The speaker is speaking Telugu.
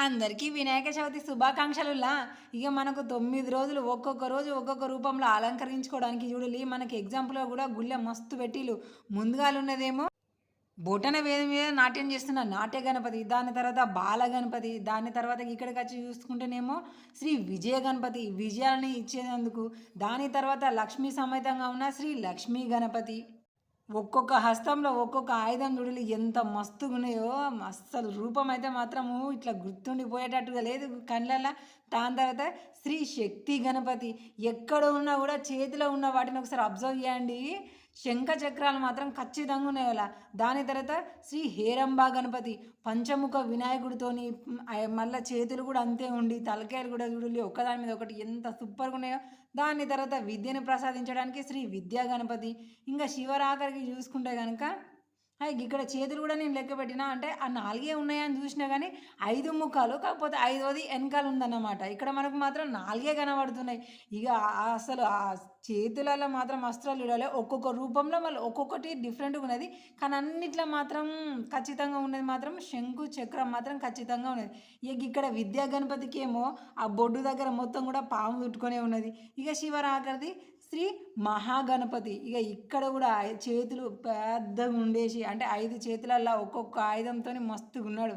అందరికీ వినాయక చవితి శుభాకాంక్షలులా. ఇక మనకు తొమ్మిది రోజులు ఒక్కొక్క రోజు ఒక్కొక్క రూపంలో అలంకరించుకోవడానికి చూడాలి మనకి ఎగ్జాంపుల్గా కూడా గుళ్ళె మస్తు పెట్టిలు ముందుగా ఉన్నదేమో బొటన వేద మీద నాట్యం చేస్తున్న నాట్య గణపతి దాని తర్వాత బాల గణపతి దాని తర్వాత ఇక్కడికి వచ్చి చూసుకుంటేనేమో శ్రీ విజయ గణపతి విజయాన్ని ఇచ్చేందుకు. దాని తర్వాత లక్ష్మీ సమేతంగా ఉన్న శ్రీ లక్ష్మీ గణపతి. ఒక్కొక్క హస్తంలో ఒక్కొక్క ఆయుధం చూడలి ఎంత మస్తుగా ఉన్నాయో అస్సలు రూపం అయితే మాత్రము ఇట్లా గుర్తుండిపోయేటట్టుగా లేదు. కళ్ళల్లో దాని తర్వాత శ్రీ శక్తి గణపతి. ఎక్కడ ఉన్నా కూడా చేతిలో ఉన్న వాటిని ఒకసారి అబ్జర్వ్ చేయండి. శంఖ చక్రాలు మాత్రం ఖచ్చితంగా ఉన్నాయి అలా. దాని తర్వాత శ్రీ హేరంబా గణపతి పంచముఖ వినాయకుడితోని మళ్ళీ చేతులు కూడా అంతే ఉండి తలకాయలు కూడా చూడాలి ఒక్కదాని మీద ఒకటి ఎంత సూపర్గా ఉన్నాయో. దాని తర్వాత విద్యను ప్రసాదించడానికి శ్రీ విద్యా గణపతి. ఇంకా శివరాకరికి చూసుకుంటే కనుక ఇక్కడ చేతులు కూడా నేను లెక్క పెట్టినా అంటే ఆ నాలుగే ఉన్నాయని చూసినా కానీ ఐదు ముఖాలు కాకపోతే ఐదోది వెనకాల ఉందన్నమాట. ఇక్కడ మనకు మాత్రం నాలుగే కనబడుతున్నాయి. ఇక అసలు ఆ చేతులలో మాత్రం అస్త్రాలు చూడాలి. ఒక్కొక్క రూపంలో మళ్ళీ ఒక్కొక్కటి డిఫరెంట్గా ఉన్నది. కానీ అన్నిట్లో మాత్రం ఖచ్చితంగా ఉన్నది మాత్రం శంకు చక్రం మాత్రం ఖచ్చితంగా ఉన్నది. ఇక ఇక్కడ విద్యా గణపతికి ఏమో ఆ బొడ్డు దగ్గర మొత్తం కూడా పాము చుట్టుకొనే ఉన్నది. ఇక శివరాకరిది శ్రీ మహాగణపతి. ఇక ఇక్కడ కూడా చేతులు పెద్దగా ఉండేసి అంటే ఐదు చేతులల్లో ఒక్కొక్క ఆయుధంతో మస్తుగా ఉన్నాడు